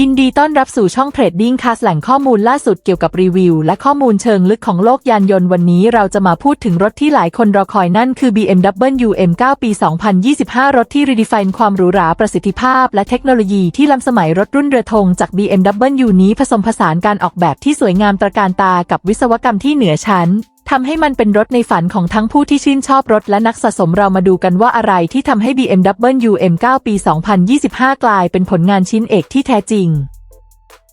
ยินดีต้อนรับสู่ช่องเทรดดิ้งคาสแหล่งข้อมูลล่าสุดเกี่ยวกับรีวิว และข้อมูลเชิงลึกของโลกยานยนต์วันนี้เราจะมาพูดถึงรถที่หลายคนรอคอยนั่นคือ BMW M9 ปี 2025 รถที่รีดิไฟน์ความหรูหราประสิทธิภาพ และเทคโนโลยีที่ล้ำสมัยรถรุ่นเรือธงจาก BMW นี้ผสมผสานการออกแบบที่สวยงามตระการตากับวิศวกรรมที่เหนือชั้น ทำให้มันเป็นรถในฝันของทั้งผู้ที่ชื่นชอบรถและนักสะสมเรามาดูกันว่าอะไรที่ทำให้ BMW M9 ปี 2025 กลายเป็นผลงานชิ้นเอกที่แท้จริง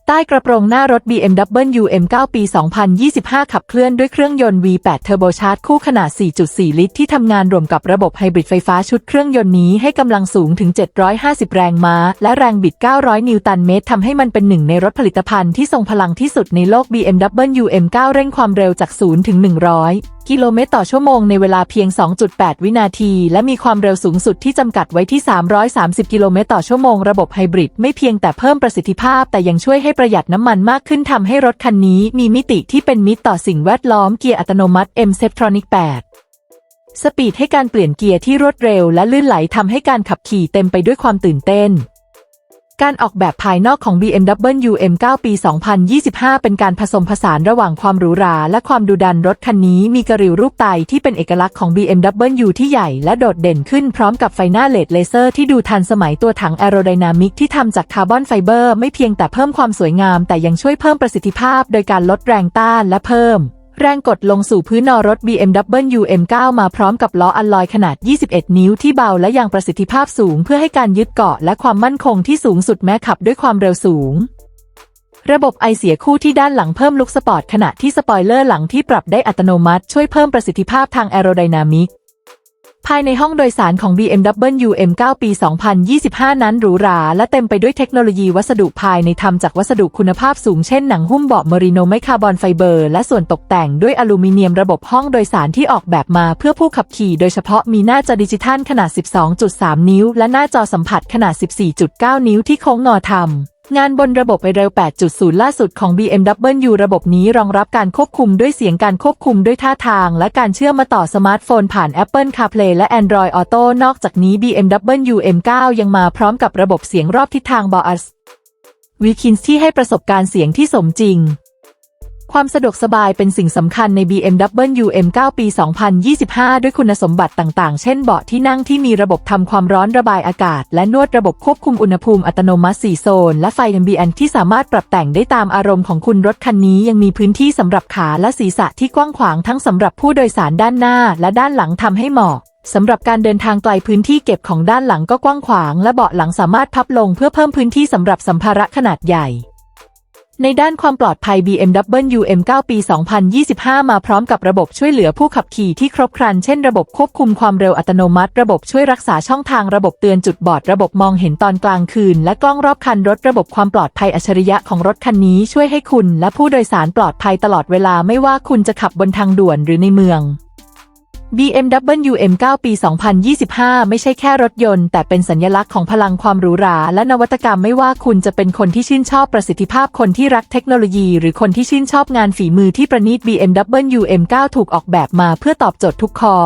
ใต้กระโปรงหน้ารถ BMW M9 ปี 2025 ขับเคลื่อนด้วยเครื่องยนต์ V8 Turbocharged คู่ขนาด 4.4 ลิตร ที่ทำงานรวมกับระบบไฮบริดไฟฟ้าชุดเครื่องยนต์นี้ให้กำลังสูงถึง 750 แรงม้า และแรงบิด 900 นิวตันเมตรทำให้มันเป็นหนึ่งในรถผลิตภัณฑ์ที่ทรงพลังที่สุดในโลก BMW M9 เร่งความเร็วจาก 0 ถึง 100 กิโลเมตรต่อชั่วโมงในเวลาเพียง 2.8 วินาที และมีความเร็วสูงสุดที่จำกัดไว้ที่ 330 กิโลเมตรต่อชั่วโมง ระบบไฮบริดไม่เพียงแต่เพิ่มประสิทธิภาพแต่ยังช่วยให้ประหยัดน้ำมันมากขึ้นทำให้รถคันนี้มีมิติที่เป็นมิตรต่อสิ่งแวดล้อมเกียร์อัตโนมัติ M s e p t r o n i c 8 สปีดให้การเปลี่ยนเกียร์ที่รวดเร็วและลื่นไหลทำให้การขับขี่เต็มไปด้วยความตื่นเต้น การออกแบบภายนอกของ BMW M9 ปี 2025 เป็นการผสมผสานระหว่างความหรูหราและความดุดันรถคันนี้มีกระริวรูปไตที่เป็นเอกลักษณ์ของ BMW ที่ใหญ่และโดดเด่นขึ้นพร้อมกับไฟหน้าเลดเลเซอร์ที่ดูทันสมัยตัวถังแอโรไดนามิกที่ทำจากคาร์บอนไฟเบอร์ไม่เพียงแต่เพิ่มความสวยงามแต่ยังช่วยเพิ่มประสิทธิภาพโดยการลดแรงต้านและเพิ่ม แรงกดลงสู่พื้นนอรถ BMW M9 มาพร้อมกับล้ออัลลอยขนาด 21 นิ้วที่เบาและยังประสิทธิภาพสูงเพื่อให้การยึดเกาะและความมั่นคงที่สูงสุดแม้ขับด้วยความเร็วสูง ระบบไอเสียคู่ที่ด้านหลังเพิ่มลุกสปอร์ตขณะที่สปอยเลอร์หลังที่ปรับได้อัตโนมัติช่วยเพิ่มประสิทธิภาพทางแอโรไดนามิก ภายในห้องโดยสารของ BMW M9 ปี 2025 นั้นหรูหรา และเต็มไปด้วยเทคโนโลยีวัสดุภายในทำจากวัสดุคุณภาพสูงเช่นหนังหุ้มเบาะเมริโนไมคาร์บอนไฟเบอร์ และส่วนตกแต่งด้วยอลูมิเนียมระบบห้องโดยสารที่ออกแบบมาเพื่อผู้ขับขี่โดยเฉพาะมีหน้าจอดิจิทัลขนาด 12.3 นิ้ว และหน้าจอสัมผัสขนาด 14.9 นิ้วที่โค้งงอทำ งานบนระบบไอเร็ว 8.0 ล่าสุดของ BMW ระบบนี้รองรับการควบคุมด้วยเสียงการควบคุมด้วยท่าทาง และการเชื่อมมาต่อสมาร์ทโฟนผ่าน Apple CarPlay และ Android Auto นอกจากนี้ BMW M9 ยังมาพร้อมกับระบบเสียงรอบทิศทาง Bose Wilkins ที่ให้ประสบการณ์เสียงที่สมจริง ความสะดวกสบายเป็นสิ่งสำคัญใน BMW M9 ปี 2025 ด้วยคุณสมบัติต่างๆ เช่นเบาะที่นั่งที่มีระบบทำความร้อนระบายอากาศ และนวดระบบควบคุมอุณหภูมิอัตโนมัติ 4 โซน และไฟ ambient ที่สามารถปรับแต่งได้ตามอารมณ์ของคุณรถคันนี้ยังมีพื้นที่สำหรับขาและศีรษะที่กว้างขวางทั้งสำหรับผู้โดยสารด้านหน้า และด้านหลังทำให้เหมาะสำหรับการเดินทางไกลพื้นที่เก็บของด้านหลังก็กว้างขวาง และเบาะหลังสามารถพับลงเพื่อเพิ่มพื้นที่สำหรับสัมภาระขนาดใหญ่ ในด้านความปลอดภัย BMW M9 ปี 2025 มาพร้อมกับระบบช่วยเหลือผู้ขับขี่ที่ครบครัน เช่นระบบควบคุมความเร็วอัตโนมัติ ระบบช่วยรักษาช่องทาง ระบบเตือนจุดบอด ระบบมองเห็นตอนกลางคืน และกล้องรอบคันรถ ระบบความปลอดภัยอัจฉริยะของรถคันนี้ช่วยให้คุณ และผู้โดยสารปลอดภัยตลอดเวลาไม่ว่าคุณจะขับบนทางด่วนหรือในเมือง BMW M9 ปี 2025 ไม่ใช่แค่รถยนต์ แต่เป็นสัญลักษณ์ของพลังความหรูหรา และนวัตกรรมไม่ว่าคุณจะเป็นคนที่ชื่นชอบประสิทธิภาพคนที่รักเทคโนโลยี หรือคนที่ชื่นชอบงานฝีมือที่ประณีต BMW M9 ถูกออกแบบมาเพื่อตอบโจทย์ทุกคอ